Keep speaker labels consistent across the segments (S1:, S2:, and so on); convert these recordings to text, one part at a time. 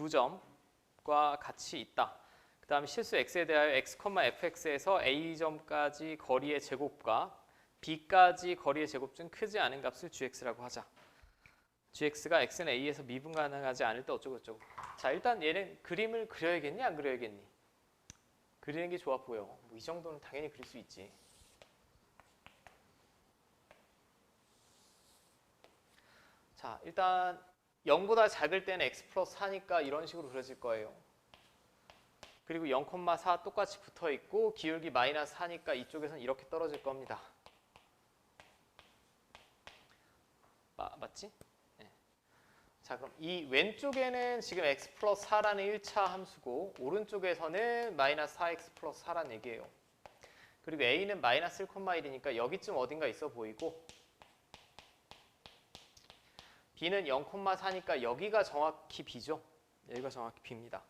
S1: 두 점과 같이 있다. 그 다음에 실수 x에 대하여 x, fx에서 a점까지 거리의 제곱과 b까지 거리의 제곱 중 크지 않은 값을 gx라고 하자. gx가 x는 a에서 미분 가능하지 않을 때 어쩌고 저쩌고. 자 일단 얘는 그림을 그려야겠니 안 그려야겠니? 그리는 게 좋아 보여. 뭐 이 정도는 당연히 그릴 수 있지. 자 일단 0보다 작을 때는 x 플러스 4니까 이런 식으로 그려질 거예요. 그리고 0,4 똑같이 붙어 있고 기울기 마이너스 4니까 이쪽에서는 이렇게 떨어질 겁니다. 마, 맞지? 네. 자 그럼 이 왼쪽에는 지금 x 플러스 4라는 1차 함수고 오른쪽에서는 마이너스 4x 플러스 4라는 얘기예요. 그리고 a는 마이너스 1,1이니까 여기쯤 어딘가 있어 보이고 b는 0,4니까 여기가 정확히 b죠. 여기가 정확히 b입니다.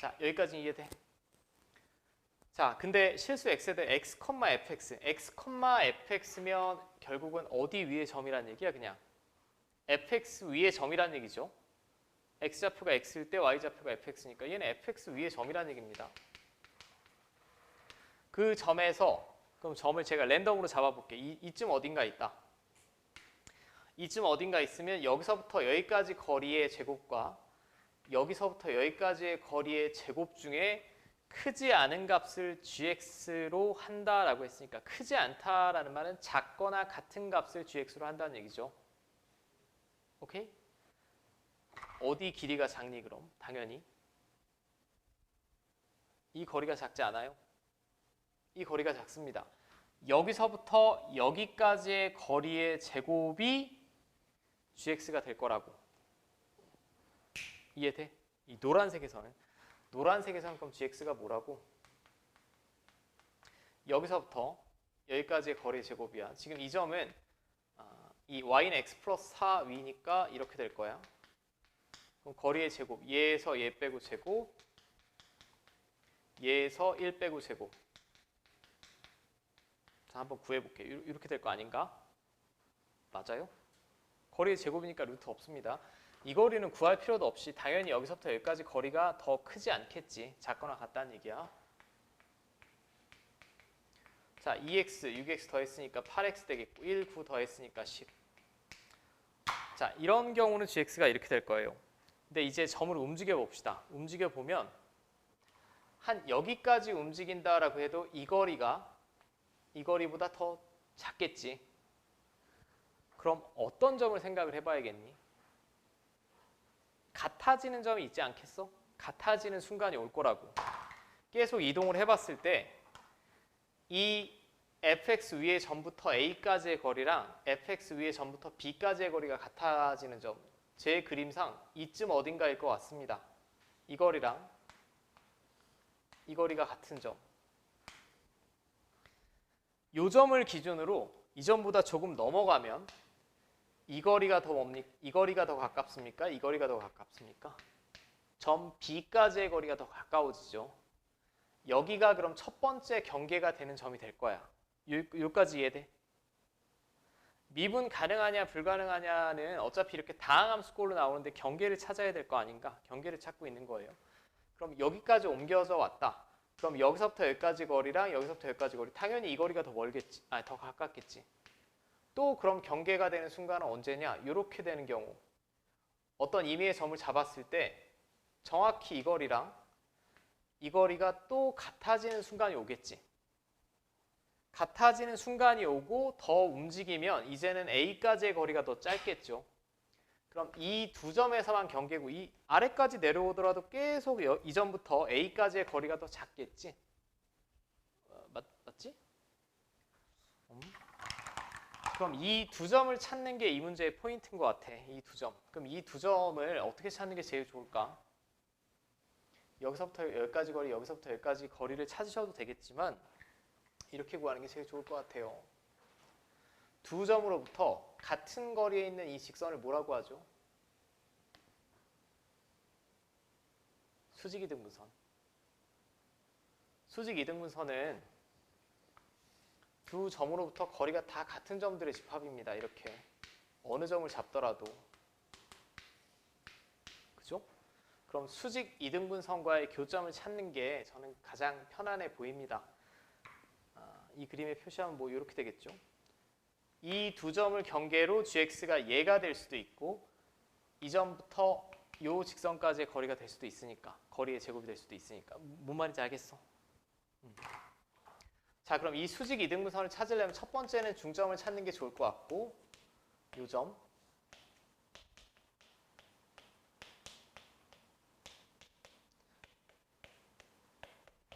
S1: 자, 여기까지 이해돼? 자, 근데 실수 x에 대해 x, fx, x, fx면 결국은 어디 위에 점이란 얘기야, 그냥. fx 위에 점이란 얘기죠. X좌표가 x일 때 y좌표가 fx니까 얘는 fx 위에 점이란 얘기입니다. 그 점에서 그럼 점을 제가 랜덤으로 잡아볼게. 이, 이쯤 어딘가 있다. 이쯤 어딘가 있으면 여기서부터 여기까지 거리의 제곱과 여기서부터 여기까지의 거리의 제곱 중에 크지 않은 값을 gx로 한다라고 했으니까 크지 않다라는 말은 작거나 같은 값을 gx로 한다는 얘기죠. 오케이? 어디 길이가 작니 그럼? 당연히 이 거리가 작지 않아요? 이 거리가 작습니다. 여기서부터 여기까지의 거리의 제곱이 gx가 될 거라고 이해돼? 이 노란색에서는 노란색에서는 그럼 gx가 뭐라고? 여기서부터 여기까지의 거리의 제곱이야. 지금 이 점은 아, 이 y는 x 플러스 4 위니까 이렇게 될 거야. 그럼 거리의 제곱 얘에서 얘 빼고 제곱 얘에서 1 빼고 제곱 자 한번 구해볼게 요 이렇게 될 거 아닌가? 맞아요? 거리의 제곱이니까 루트 없습니다. 이 거리는 구할 필요도 없이 당연히 여기서부터 여기까지 거리가 더 크지 않겠지. 작거나 같다는 얘기야. 자, 2x, 6x 더했으니까 8x 되겠고 1, 9 더했으니까 10. 자, 이런 경우는 gx가 이렇게 될 거예요. 근데 이제 점을 움직여 봅시다. 움직여 보면 한 여기까지 움직인다라고 해도 이 거리가 이 거리보다 더 작겠지. 그럼 어떤 점을 생각을 해봐야겠니? 같아지는 점이 있지 않겠어? 같아지는 순간이 올 거라고. 계속 이동을 해봤을 때 이 fx 위의 점부터 a까지의 거리랑 fx 위의 점부터 b까지의 거리가 같아지는 점. 제 그림상 이쯤 어딘가일 것 같습니다. 이 거리랑 이 거리가 같은 점. 요 점을 기준으로 이 점보다 조금 넘어가면 이 거리가 더 뭡니까? 이 거리가 더 가깝습니까? 이 거리가 더 가깝습니까? 점 B까지의 거리가 더 가까워지죠. 여기가 그럼 첫 번째 경계가 되는 점이 될 거야. 요, 요까지 이해돼? 미분 가능하냐 불가능하냐는 어차피 이렇게 다항함수꼴로 나오는데 경계를 찾아야 될 거 아닌가? 경계를 찾고 있는 거예요. 그럼 여기까지 옮겨져 왔다. 그럼 여기서부터 여기까지 거리랑 여기서부터 여기까지 거리 당연히 이 거리가 더 멀겠지. 아니 더 가깝겠지. 또 그럼 경계가 되는 순간은 언제냐? 이렇게 되는 경우 어떤 임의의 점을 잡았을 때 정확히 이 거리랑 이 거리가 또 같아지는 순간이 오겠지. 같아지는 순간이 오고 더 움직이면 이제는 A까지의 거리가 더 짧겠죠. 그럼 이 두 점에서만 경계고 이 아래까지 내려오더라도 계속 이 점부터 A까지의 거리가 더 작겠지. 어, 맞, 맞지? 음? 그럼 이 두 점을 찾는 게 이 문제의 포인트인 것 같아. 이 두 점. 그럼 이 두 점을 어떻게 찾는 게 제일 좋을까? 여기서부터 여기까지 거리, 여기서부터 여기까지 거리를 찾으셔도 되겠지만 이렇게 구하는 게 제일 좋을 것 같아요. 두 점으로부터 같은 거리에 있는 이 직선을 뭐라고 하죠? 수직 이등분선. 수직 이등분선은 두 점으로부터 거리가 다 같은 점들의 집합입니다. 이렇게 어느 점을 잡더라도 그죠? 그럼 수직 이등분선과의 교점을 찾는 게 저는 가장 편안해 보입니다. 아, 이 그림에 표시하면 뭐 이렇게 되겠죠? 이 두 점을 경계로 gx가 얘가 될 수도 있고 이 점부터 요 직선까지의 거리가 될 수도 있으니까 거리의 제곱이 될 수도 있으니까 뭔 말인지 알겠어? 음. 자 그럼 이 수직 이등분선을 찾으려면 첫 번째는 중점을 찾는 게 좋을 것 같고 요 점.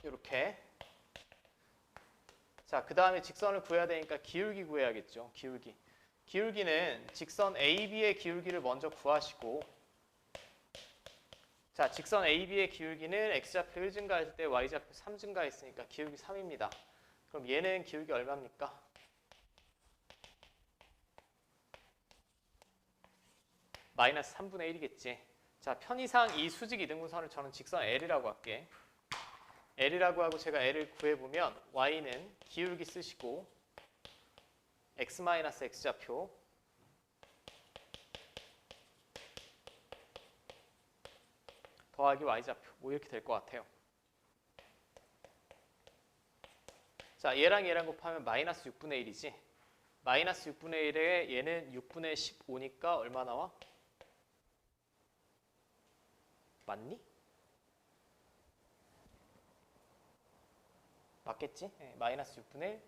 S1: 이렇게 자, 그 다음에 직선을 구해야 되니까 기울기 구해야겠죠. 기울기. 기울기는 직선 AB의 기울기를 먼저 구하시고 자, 직선 AB의 기울기는 X좌표 1 증가했을 때 Y좌표 3 증가했으니까 기울기 3입니다. 그럼 얘는 기울기 얼마입니까? 마이너스 3분의 1이겠지. 자, 편의상 이 수직 이등분선을 저는 직선 L이라고 할게. L이라고 하고 제가 L을 구해보면 Y는 기울기 쓰시고 X-X좌표 더하기 Y좌표 뭐 이렇게 될 것 같아요. 자 얘랑 얘랑 곱하면 마이너스 6분의 1이지 마이너스 6분의 1에 얘는 6분의 15니까 얼마 나와? 맞니? 맞겠지? 네, 마이너스 6분의 1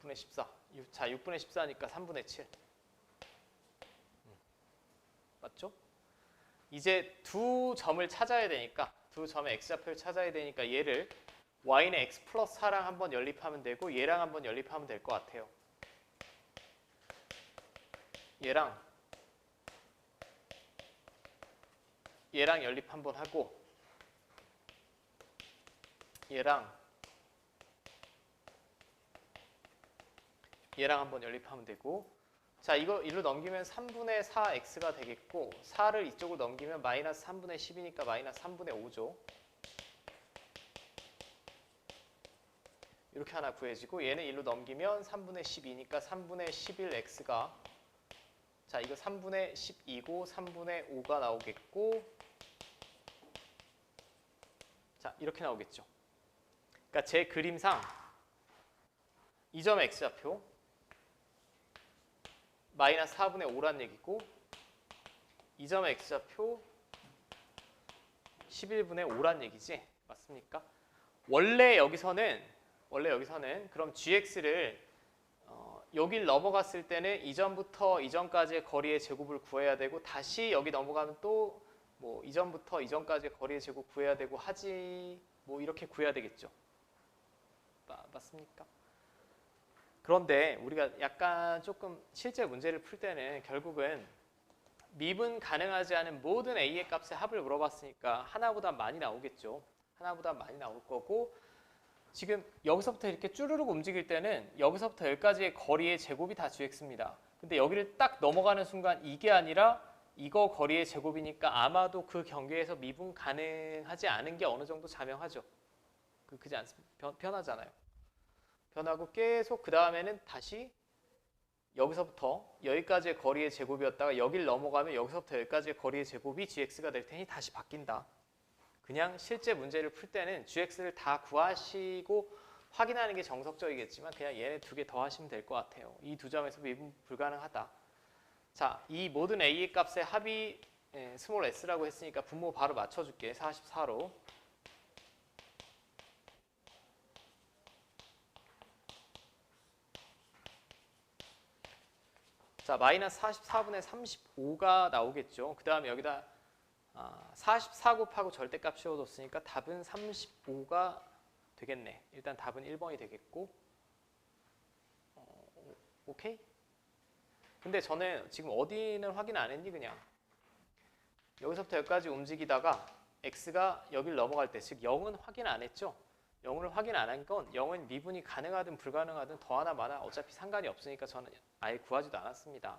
S1: 6분의 14 유- 자 6분의 14니까 3분의 7 음, 맞죠? 이제 두 점을 찾아야 되니까 두 점의 x좌표를 찾아야 되니까 얘를 y는 x 플러스 4랑 한번 연립하면 되고 얘랑 한번 연립하면 될 것 같아요. 얘랑 얘랑 연립 한번 하고 얘랑 얘랑 한번 연립하면 되고. 자 이거 일로 넘기면 3분의 4x가 되겠고 4를 이쪽으로 넘기면 마이너스 3분의 10이니까 마이너스 3분의 5죠. 이렇게 하나 구해지고 얘는 일로 넘기면 3분의 12니까 3분의 11x가 자 이거 3분의 12고 3분의 5가 나오겠고 자 이렇게 나오겠죠 그러니까 제 그림상 이점 x좌표 마이너스 4분의 5란 얘기고 이점 x좌표 11분의 5란 얘기지 맞습니까? 원래 여기서는 원래 여기서는 그럼 gx를 어, 여길 넘어갔을 때는 이 점부터 이 점까지의 거리의 제곱을 구해야 되고 다시 여기 넘어가면 또 뭐이 점부터 이 점까지의 거리의 제곱 구해야 되고 하지 뭐 이렇게 구해야 되겠죠. 마- 맞습니까? 그런데 우리가 약간 조금 실제 문제를 풀 때는 결국은 미분 가능하지 않은 모든 a의 값의 합을 물어봤으니까 하나보다 많이 나오겠죠. 하나보다 많이 나올 거고 지금 여기서부터 이렇게 쭈르륵 움직일 때는 여기서부터 여기까지의 거리의 제곱이 다 gx입니다. 근데 여기를 딱 넘어가는 순간 이게 아니라 이거 거리의 제곱이니까 아마도 그 경계에서 미분 가능하지 않은 게 어느 정도 자명하죠. 그 그지 않습니까? 변, 변하잖아요. 변하고 계속 그 다음에는 다시 여기서부터 여기까지의 거리의 제곱이었다가 여길 넘어가면 여기서부터 여기까지의 거리의 제곱이 gx가 될 테니 다시 바뀐다. 그냥 실제 문제를 풀 때는 gx를 다 구하시고 확인하는 게 정석적이겠지만 그냥 얘네 두 개 더 하시면 될 것 같아요. 이 두 점에서 미분 불가능하다. 자, 이 모든 a의 값의 합이 예, 스몰 s라고 했으니까 분모 바로 맞춰줄게. 44로. 자, 마이너스 44분의 35가 나오겠죠. 그 다음에 여기다 아, 44 곱하고 절대값 씌워뒀으니까 답은 35가 되겠네. 일단 답은 1번이 되겠고. 어, 오케이? 근데 저는 지금 어디는 확인 안 했니 그냥. 여기서부터 여기까지 움직이다가 x가 여길 넘어갈 때, 즉 0은 확인 안 했죠. 0을 확인 안 한건 0은 미분이 가능하든 불가능하든 더 하나 마나 어차피 상관이 없으니까 저는 아예 구하지도 않았습니다.